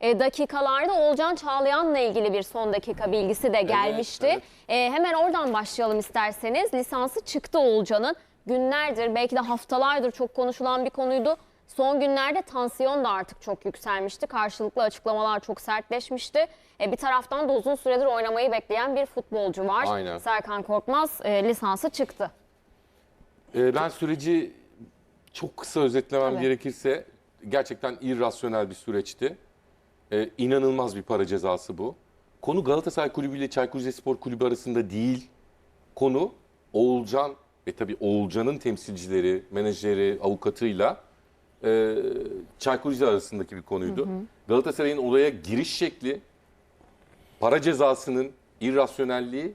E, dakikalarda Olcan Çağlayan'la ilgili bir son dakika bilgisi de gelmişti. evet. E, hemen oradan başlayalım isterseniz. Lisansı çıktı Olcan'ın. Günlerdir belki de haftalardır çok konuşulan bir konuydu. Son günlerde tansiyon da artık çok yükselmişti. Karşılıklı açıklamalar çok sertleşmişti. E, bir taraftan da uzun süredir oynamayı bekleyen bir futbolcu var. Aynen. Serkan Korkmaz e, lisansı çıktı. Ee, ben süreci çok kısa özetlemem Tabii. gerekirse gerçekten irrasyonel bir süreçti. Ee, inanılmaz bir para cezası bu. Konu Galatasaray Kulübü ile Çaykur Rizespor Kulübü arasında değil. Konu Oğulcan ve tabii Oğulcan'ın temsilcileri, menajeri, avukatıyla e, Çaykur Rize arasındaki bir konuydu. Galatasaray'ın olaya giriş şekli, para cezasının irrasyonelliği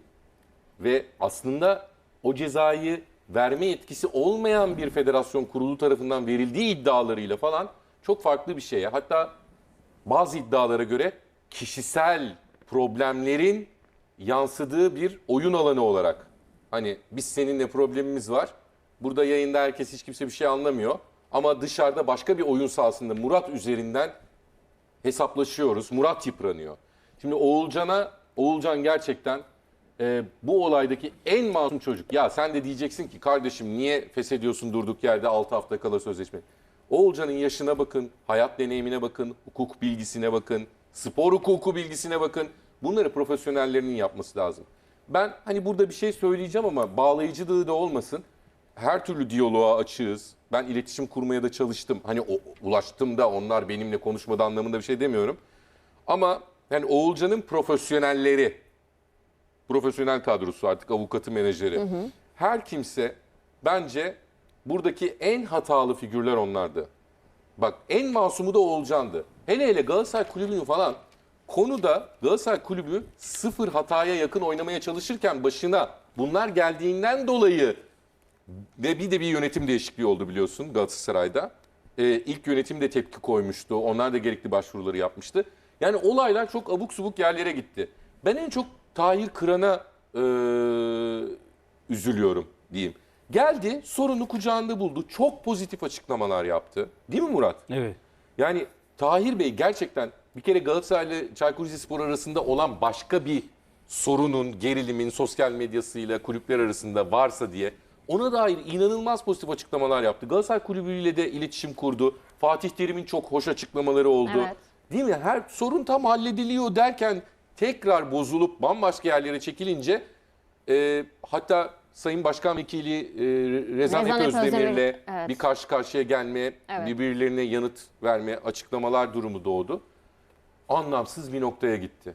ve aslında o cezayı verme yetkisi olmayan bir federasyon kurulu tarafından verildiği iddialarıyla falan çok farklı bir şeye. Hatta bazı iddialara göre kişisel problemlerin yansıdığı bir oyun alanı olarak. Hani biz seninle problemimiz var. Burada yayında herkes hiç kimse bir şey anlamıyor. Ama dışarıda başka bir oyun sahasında Murat üzerinden hesaplaşıyoruz. Murat yıpranıyor. Şimdi Oğulcan'a, Oğulcan gerçekten e, bu olaydaki en masum çocuk. Ya sen de diyeceksin ki kardeşim niye feshediyorsun durduk yerde 6 hafta kala sözleşme. Oğulcan'ın yaşına bakın, hayat deneyimine bakın, hukuk bilgisine bakın, spor hukuku bilgisine bakın. Bunları profesyonellerinin yapması lazım. Ben hani burada bir şey söyleyeceğim ama bağlayıcılığı da olmasın. Her türlü diyaloğa açığız. Ben iletişim kurmaya da çalıştım. Hani o, ulaştım da onlar benimle konuşmadı anlamında bir şey demiyorum. Ama yani Oğulcan'ın profesyonelleri, profesyonel kadrosu artık avukatı, menajeri. Her kimse bence buradaki en hatalı figürler onlardı. Bak en masumu da Oğulcan'dı. Hele hele Galatasaray Kulübü'nü falan konuda Galatasaray Kulübü sıfır hataya yakın oynamaya çalışırken başına bunlar geldiğinden dolayı ve bir de bir yönetim değişikliği oldu biliyorsun Galatasaray'da. Ee, ilk yönetim de tepki koymuştu. Onlar da gerekli başvuruları yapmıştı. Yani olaylar çok abuk subuk yerlere gitti. Ben en çok Tahir Kıran'a e, üzülüyorum diyeyim. Geldi sorunu kucağında buldu. Çok pozitif açıklamalar yaptı. Değil mi Murat? Evet. Yani Tahir Bey gerçekten bir kere Galatasaray ile Çaykur Rizespor arasında olan başka bir sorunun, gerilimin sosyal medyasıyla kulüpler arasında varsa diye ona dair inanılmaz pozitif açıklamalar yaptı. Galatasaray kulübüyle de iletişim kurdu. Fatih Terim'in çok hoş açıklamaları oldu. Evet. Değil mi? Her sorun tam hallediliyor derken tekrar bozulup bambaşka yerlere çekilince e, hatta Sayın Başkan Vekili e, Rezan Rezan Epözdemir'le Epözdemir, evet. bir karşı karşıya gelme, Evet. birbirlerine yanıt verme, açıklamalar durumu doğdu. Anlamsız bir noktaya gitti.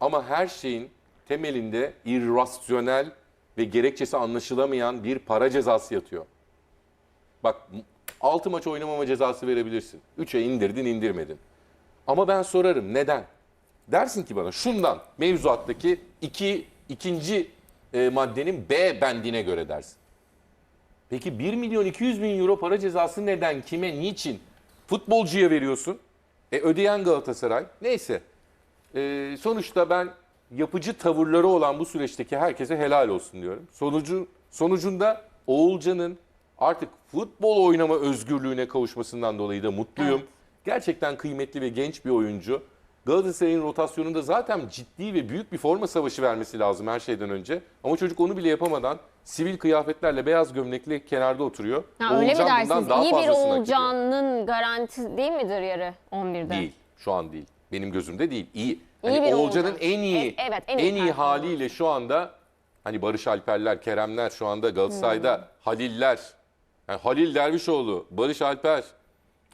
Ama her şeyin temelinde irrasyonel ve gerekçesi anlaşılamayan bir para cezası yatıyor. Bak 6 maç oynamama cezası verebilirsin. 3'e indirdin indirmedin. Ama ben sorarım neden? Dersin ki bana şundan mevzuattaki iki, ikinci e, maddenin B bendine göre dersin. Peki 1 milyon 200 bin euro para cezası neden, kime, niçin? Futbolcuya veriyorsun. E ödeyen Galatasaray. Neyse. E, sonuçta ben yapıcı tavırları olan bu süreçteki herkese helal olsun diyorum. Sonucu Sonucunda Oğulcan'ın artık futbol oynama özgürlüğüne kavuşmasından dolayı da mutluyum. Evet. Gerçekten kıymetli ve genç bir oyuncu. Galatasaray'ın rotasyonunda zaten ciddi ve büyük bir forma savaşı vermesi lazım her şeyden önce. Ama çocuk onu bile yapamadan sivil kıyafetlerle beyaz gömlekli kenarda oturuyor. Ha, öyle mi Oğulcan bundan dersiniz? daha İyi bir fazlasını hak ediyor. Oğulcan'ın garanti değil midir yarı 11'de? Değil. Şu an değil. Benim gözümde değil. İyi. İyi Hani bir Oğulcan'ın Oğulcan. en iyi, E- evet, en en iyi iyi, performans. haliyle şu anda hani Barış Alperler, Keremler şu anda Galatasaray'da Hmm. Haliller. Yani Halil Dervişoğlu, Barış Alper.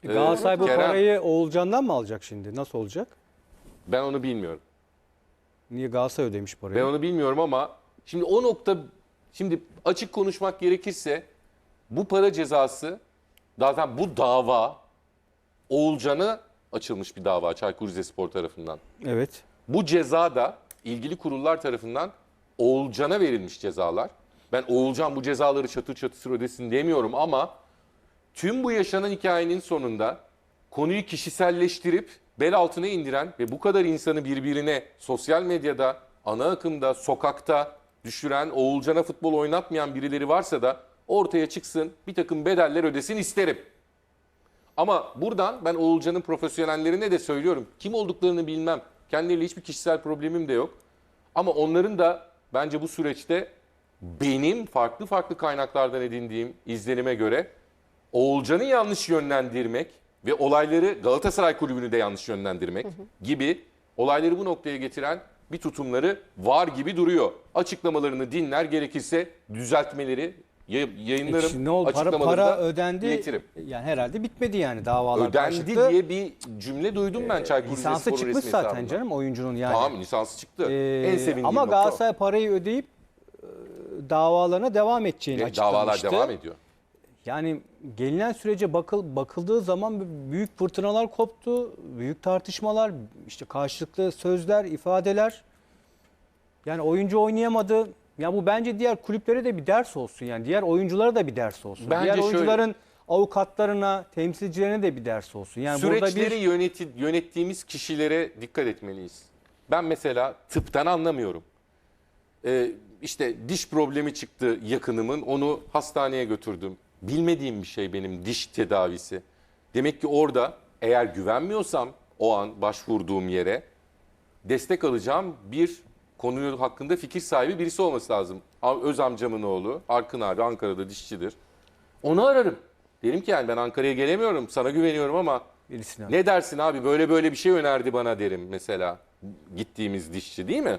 E, Galatasaray bu Kerem. parayı Oğulcan'dan mı alacak şimdi? Nasıl olacak? Ben onu bilmiyorum. Niye Galatasaray ödemiş parayı? Ben onu bilmiyorum ama şimdi o nokta şimdi açık konuşmak gerekirse bu para cezası zaten bu dava Oğulcan'a açılmış bir dava Çaykur Rizespor tarafından. Evet. Bu ceza da ilgili kurullar tarafından Oğulcan'a verilmiş cezalar. Ben Oğulcan bu cezaları çatır çatır ödesin demiyorum ama tüm bu yaşanan hikayenin sonunda konuyu kişiselleştirip bel altına indiren ve bu kadar insanı birbirine sosyal medyada, ana akımda, sokakta düşüren, Oğulcan'a futbol oynatmayan birileri varsa da ortaya çıksın bir takım bedeller ödesin isterim. Ama buradan ben Oğulcan'ın profesyonellerine de söylüyorum. Kim olduklarını bilmem. Kendileriyle hiçbir kişisel problemim de yok. Ama onların da bence bu süreçte benim farklı farklı kaynaklardan edindiğim izlenime göre Oğulcan'ı yanlış yönlendirmek ve olayları Galatasaray Kulübü'nü de yanlış yönlendirmek gibi olayları bu noktaya getiren bir tutumları var gibi duruyor. Açıklamalarını dinler gerekirse düzeltmeleri yay- yayınlarım. E şimdi ne oldu? Para, açıklamaları para da ödendi. iletirim. Yani herhalde bitmedi yani davalar Ödendi çıktı. diye bir cümle duydum ben Çaykur Lisansı Rizespor'un çıkmış resmi zaten hesabından. canım oyuncunun yani. Tamam lisansı çıktı. Ee, en sevindiğim ama. Galatasaray parayı ödeyip e, davalarına devam edeceğini Ve açıklamıştı. Davalar devam ediyor. Yani gelinen sürece bakıl, bakıldığı zaman büyük fırtınalar koptu, büyük tartışmalar, işte karşılıklı sözler, ifadeler. Yani oyuncu oynayamadı. Ya bu bence diğer kulüplere de bir ders olsun. Yani diğer oyunculara da bir ders olsun. Bence diğer şöyle- oyuncuların avukatlarına, temsilcilerine de bir ders olsun. Yani burada Süreçleri bir yöneti, yönettiğimiz kişilere dikkat etmeliyiz. Ben mesela tıptan anlamıyorum. Ee, işte diş problemi çıktı yakınımın, onu hastaneye götürdüm. Bilmediğim bir şey benim diş tedavisi. Demek ki orada eğer güvenmiyorsam o an başvurduğum yere destek alacağım bir konu hakkında fikir sahibi birisi olması lazım. Öz amcamın oğlu Arkın abi Ankara'da dişçidir. Onu ararım. Derim ki yani ben Ankara'ya gelemiyorum sana güveniyorum ama ne dersin abi böyle böyle bir şey önerdi bana derim mesela gittiğimiz dişçi değil mi?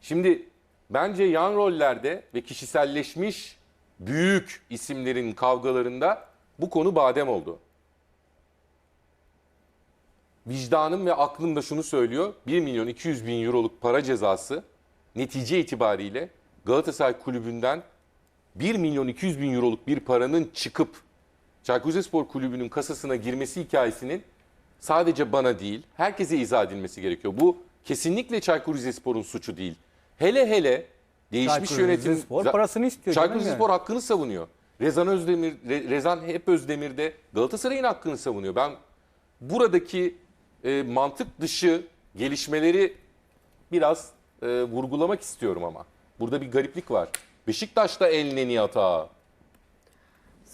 Şimdi bence yan rollerde ve kişiselleşmiş büyük isimlerin kavgalarında bu konu badem oldu. Vicdanım ve aklım da şunu söylüyor. 1 milyon 200 bin euroluk para cezası netice itibariyle Galatasaray Kulübü'nden 1 milyon 200 bin euroluk bir paranın çıkıp Çaykur Rizespor Kulübü'nün kasasına girmesi hikayesinin sadece bana değil, herkese izah edilmesi gerekiyor. Bu kesinlikle Çaykur Rizespor'un suçu değil. Hele hele değişmiş Çaykur yönetim... Rizespor parasını istiyor Çaykur canım yani. Hakkını savunuyor. Rezan Özdemir, Re- Rezan hep Özdemir de Galatasaray'ın hakkını savunuyor. Ben buradaki e, mantık dışı gelişmeleri biraz e, vurgulamak istiyorum ama. Burada bir gariplik var. Beşiktaş'ta neni hata.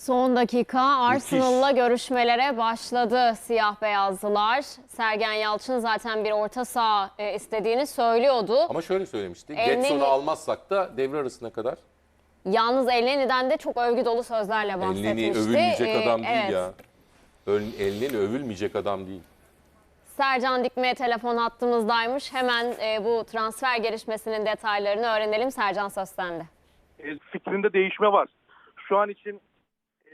Son dakika Arsenal'la görüşmelere başladı siyah beyazlılar. Sergen Yalçın zaten bir orta saha e, istediğini söylüyordu. Ama şöyle söylemişti. El Getson'u almazsak da devre arasına kadar. Yalnız Elneni'den de çok övgü dolu sözlerle bahsetmişti. neni övülmeyecek Ee, adam değil evet. ya. Öl- El neni övülmeyecek adam değil. Sercan Dikme telefon hattımızdaymış. Hemen e, bu transfer gelişmesinin detaylarını öğrenelim. Sercan söz sende. E, fikrinde değişme var. Şu an için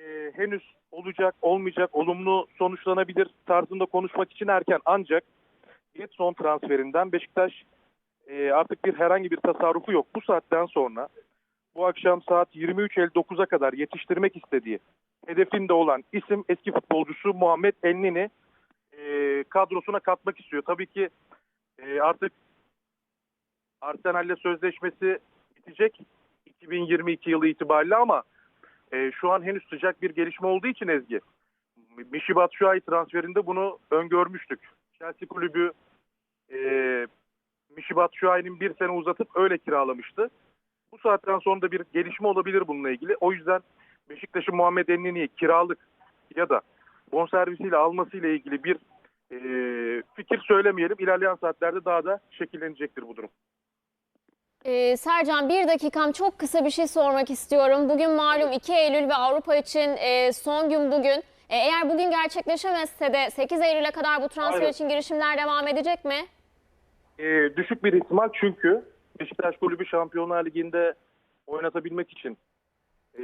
e, henüz olacak, olmayacak, olumlu sonuçlanabilir tarzında konuşmak için erken. Ancak Getson transferinden Beşiktaş e, artık bir herhangi bir tasarrufu yok. Bu saatten sonra bu akşam saat 23.59'a kadar yetiştirmek istediği hedefinde olan isim eski futbolcusu Muhammed Elneni e, kadrosuna katmak istiyor. Tabii ki e, artık Arsenal'le sözleşmesi bitecek 2022 yılı itibariyle ama e, şu an henüz sıcak bir gelişme olduğu için Ezgi. Mişi Batshuayi transferinde bunu öngörmüştük. Chelsea kulübü e, Mişi Batshuayi'nin bir sene uzatıp öyle kiralamıştı. Bu saatten sonra da bir gelişme olabilir bununla ilgili. O yüzden Beşiktaş'ın Muhammed Ennini'yi kiralık ya da bonservisiyle almasıyla ilgili bir e, fikir söylemeyelim. İlerleyen saatlerde daha da şekillenecektir bu durum. Ee, Sercan bir dakikam çok kısa bir şey sormak istiyorum. Bugün malum 2 Eylül ve Avrupa için e, son gün bugün. E, eğer bugün gerçekleşemezse de 8 Eylül'e kadar bu transfer Aynen. için girişimler devam edecek mi? Ee, düşük bir ihtimal çünkü Beşiktaş Kulübü Şampiyonlar Ligi'nde oynatabilmek için e,